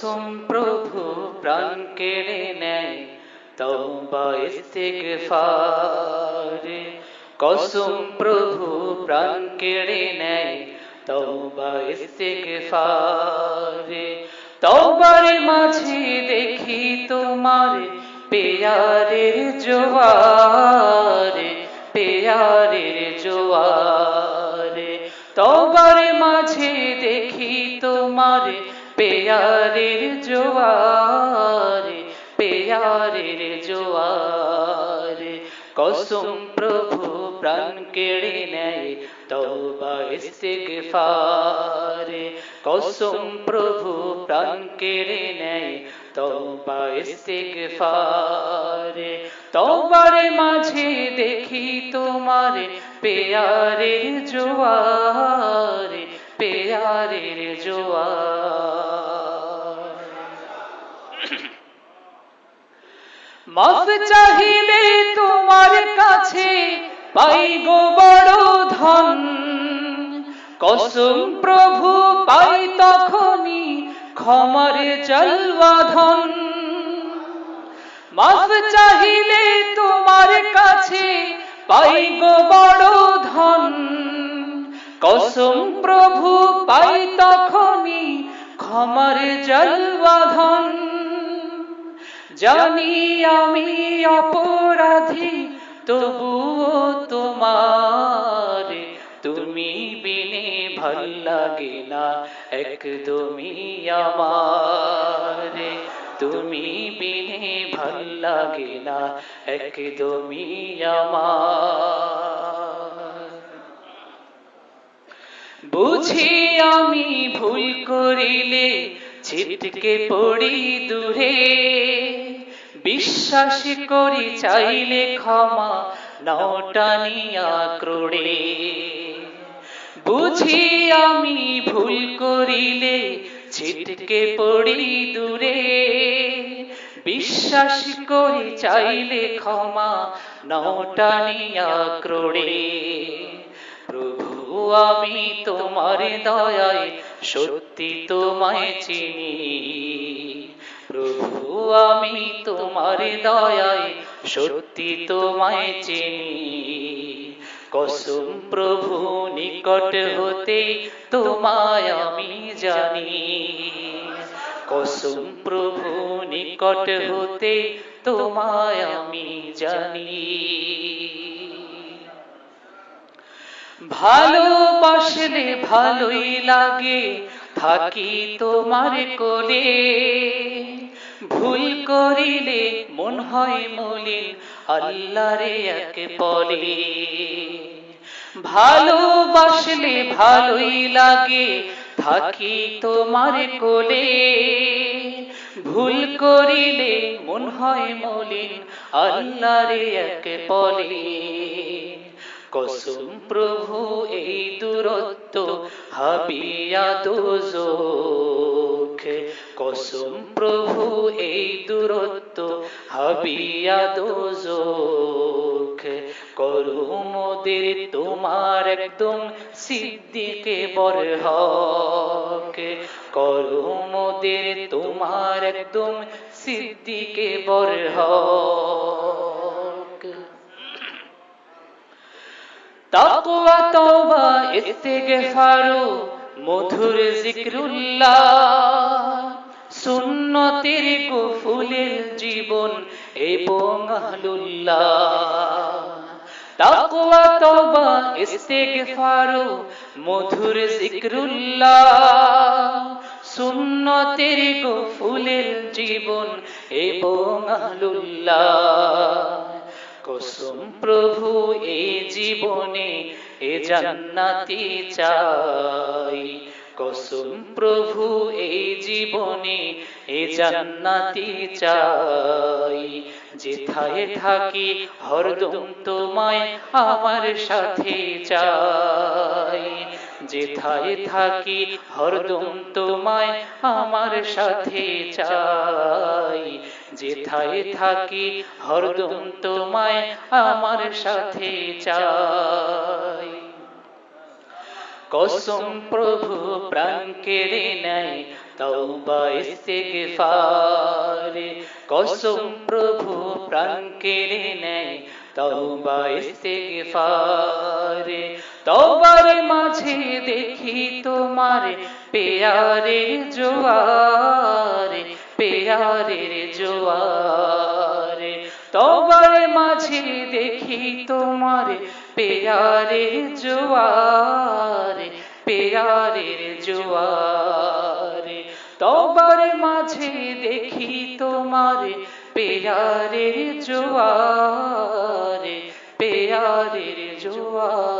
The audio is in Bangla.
কসম প্রভু প্রাণ কেড়ে নেয়, তওবা, ইস্তিগফার। কসম প্রভু প্রাণ কেড়ে নেয় তওবার মাঝে দেখি তোমার পেয়ারের জোয়ার। পেয়ারের জোয়ার পেয়ারের জোয়ার। কসম প্রভু, প্রাণ কেড়ে নেয়, তওবা, ইস্তিগফার। কসম প্রভু, প্রাণ কেড়ে নেয়, তওবা, ইস্তিগফার। তওবার মাঝে দেখি তোমার পেয়ারের জোয়ার পেয়ারের জোয়ার। মাফ চাহিলে তোমার কাছে, পাই গো বড় ধন। কসম প্রভু, পাই তখনই ক্ষমার জলবা ধন। মাফ চাহিলে তোমার কাছে, পাই গো বড় ধন। কসম প্রভু, পাই তখনই ক্ষমার জলবা ধন। জানি আমি অপরাধী, তবুও তোমার। তুমি বিনে ভালো লাগে না, একদমই আমার। তুমি বিনে ভালো লাগে না, একদমই আমার। বুঝি আমি ভুল করিলে ছিটকে পড়ি দূরে। বিশ্বাস করি চাইলে ক্ষমা নটানিয়া ক্রোড়ে। বুঝি আমি ভুল করিলে ছিটকে পড়ি দূরে। বিশ্বাস করি চাইলে ক্ষমা নটানিয়া ক্রোড়ে। প্রভু, আমি তোমার দয়ায় সত্যি তোমায় চিনি। আমি তোমার দয়ায় সত্যি তোমায় চিনি। কসম প্রভু নিকট হতে তোমায় আমি জানি। কসম প্রভু নিকট হতে তোমায় আমি জানি। ভালোবাসলে ভালোই লাগে, থাকি তোমার কোলে। ভুল করিলে মন হয় মলিন, আল্লাহরে এক পলে ভালোবাসলে ভালোই লাগে, থাকি তোমার কোলে। ভুল করিলে মন হয় মলিন, আল্লাহরে এক পলে কসম প্রভু, এই দূরত্ব হাবিয়া দোজখ কসম প্রভু, এই দূরত্ব হাবিয়া দোজখ করু মোদের তোমার একদম সিদ্দিকে বরহক। করু মোদের তোমার একদম সিদ্দিকে বরহক। তাকওয়া, তওবা, ইস্তিগফারু, মধুর জিকরুল্লাহ। সুন্নতের গুফুলের জীবন এবং মধুর জিকরুল্লাহ সুন্নতের গুফুলের জীবন এবং কসম প্রভু এই জীবনে এ জান্নাতি চাই। কসম প্রভু এই জীবনে এ জান্নাতি চাই। যেথায় থাকি, হরদম তোমায় আমার সাথে চাই। যেথায় থাকি, হরদম তোমায় আমার সাথে চাই। যেথায় থাকি, হরদম তোমায় আমার সাথে চাই। কসম প্রভু প্রাণ কেড়ে নেয় তওবা, ইস্তেগফার। কসম প্রভু প্রাণ কেড়ে নেয় তওবা, ইস্তেগফার। তওবার মাঝে দেখি তোমার পেয়ারের জোয়ার পেয়ারের জোয়ার। তওবার মাঝে দেখি তোমার পেয়ারের জোয়ার পেয়ারের জোয়ার। তবার মাঝে দেখি তোমার পেয়ারের জোয়ার পেয়ারের জোয়ার।